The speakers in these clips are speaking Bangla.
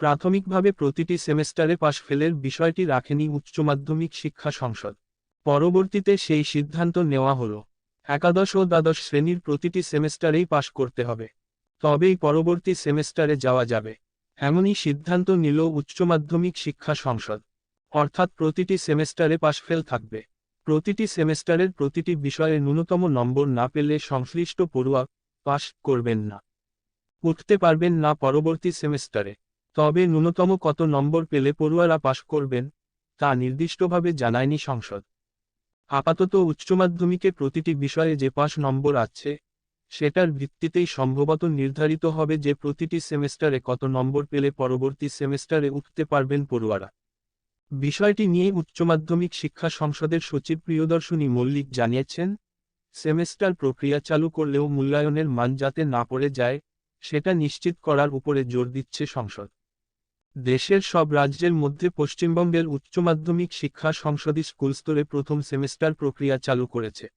প্রাথমিকভাবে প্রতিটি সেমেস্টারে পাশ ফেলের বিষয়টি রাখেনি উচ্চ মাধ্যমিক শিক্ষা সংসদ। পরবর্তীতে সেই সিদ্ধান্ত নেওয়া হলো। একাদশ ও দ্বাদশ শ্রেণির প্রতিটি সেমেস্টারেই পাশ করতে হবে। তবেই পরবর্তী সেমেস্টারে যাওয়া যাবে। এমনই সিদ্ধান্ত নিল উচ্চ মাধ্যমিক শিক্ষা সংসদ। অর্থাৎ প্রতিটি সেমেস্টারে পাশ ফেল থাকবে। প্রতিটি সেমেস্টারের প্রতিটি বিষয়ে ন্যূনতম নম্বর না পেলে সংশ্লিষ্ট পড়ুয়া পাশ করবেন না। উঠতে পারবেন না পরবর্তী সেমেস্টারে। তবে ন্যূনতম কত নম্বর পেলে পড়ুয়ারা পাশ করবেন, তা নির্দিষ্টভাবে জানায়নি সংসদ। আপাতত উচ্চ মাধ্যমিকে প্রতিটি বিষয়ে যে পাশ নম্বর আছে, সেটার ভিত্তিতেই সম্ভবত নির্ধারিত হবে যে প্রতিটি সেমেস্টারে কত নম্বর পেলে পরবর্তী সেমেস্টারে উঠতে পারবেন পড়ুয়ারা। বিষয়টি নিয়ে উচ্চ মাধ্যমিক শিক্ষা সংসদের সচিব প্রিয়দর্শনী মল্লিক জানিয়েছেন, সেমেস্টার প্রক্রিয়া চালু করলেও মূল্যায়নের মান যাতে না পড়ে যায়, সেটা নিশ্চিত করার উপরে জোর দিচ্ছে সংসদ। দেশের সব রাজ্যের মধ্যে পশ্চিমবঙ্গের উচ্চ মাধ্যমিক শিক্ষা সংসদই স্কুল স্তরে প্রথম সেমেস্টার প্রক্রিয়া চালু করেছে।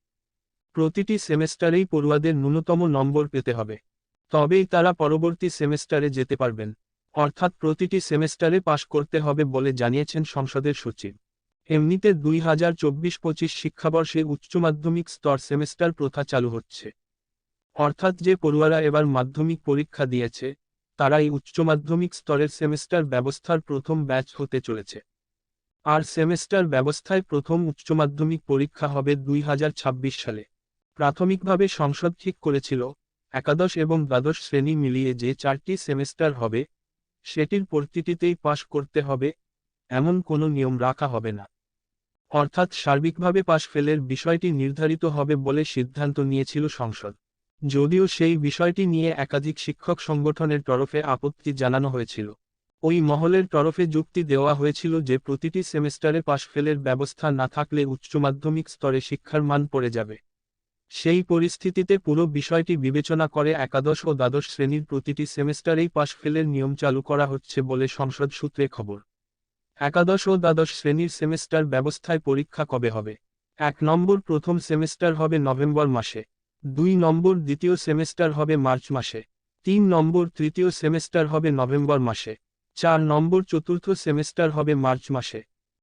প্রতিটি সেমেস্টারেই পড়ুয়াদের ন্যূনতম নম্বর পেতে হবে। তবেই তারা পরবর্তী সেমেস্টারে যেতে পারবেন। অর্থাৎ প্রতিটি সেমেস্টারে পাশ করতে হবে বলে জানিয়েছেন সংসদের সচিব। এমনিতে দুই হাজার চব্বিশ পঁচিশ শিক্ষাবর্ষে উচ্চ মাধ্যমিক স্তর সেমেস্টার প্রথা চালু হচ্ছে। অর্থাৎ যে পড়ুয়ারা এবার মাধ্যমিক পরীক্ষা দিয়েছে তারাই উচ্চ মাধ্যমিক স্তরের সেমেস্টার ব্যবস্থার প্রথম ব্যাচ হতে চলেছে। আর সেমেস্টার ব্যবস্থায় প্রথম উচ্চ মাধ্যমিক পরীক্ষা হবে দুই হাজার ছাব্বিশ সালে। প্রাথমিকভাবে সংসদ ঠিক করেছিল, একাদশ এবং দ্বাদশ শ্রেণি মিলিয়ে যে চারটি সেমেস্টার হবে, সেটির প্রতিটিতেই পাশ করতে হবে, এমন কোনো নিয়ম রাখা হবে না। অর্থাৎ সার্বিকভাবে পাশ ফেলের বিষয়টি নির্ধারিত হবে বলে সিদ্ধান্ত নিয়েছিল সংসদ। যদিও সেই বিষয়টি নিয়ে একাধিক শিক্ষক সংগঠনের তরফে আপত্তি জানানো হয়েছিল। ওই মহলের তরফে যুক্তি দেওয়া হয়েছিল যে প্রতিটি সেমেস্টারে পাশ ফেলের ব্যবস্থা না থাকলে উচ্চ মাধ্যমিক স্তরে শিক্ষার মান পড়ে যাবে। সেই পরিস্থিতিতে পুরো বিষয়টি বিবেচনা করে একাদশ ও দ্বাদশ শ্রেণির প্রতিটি সেমেস্টারেই পাশ ফেলের নিয়ম চালু করা হচ্ছে বলে সংসদ সূত্রে খবর। একাদশ ও দ্বাদশ শ্রেণির সেমেস্টার ব্যবস্থায় পরীক্ষা কবে হবে? এক নম্বর প্রথম সেমেস্টার হবে নভেম্বর মাসে। দুই নম্বর দ্বিতীয় সেমেস্টার হবে মার্চ মাসে, তিন নম্বর তৃতীয় সেমেস্টার হবে নভেম্বর মাসে, চার নম্বর চতুর্থ সেমেস্টার হবে মার্চ মাসে।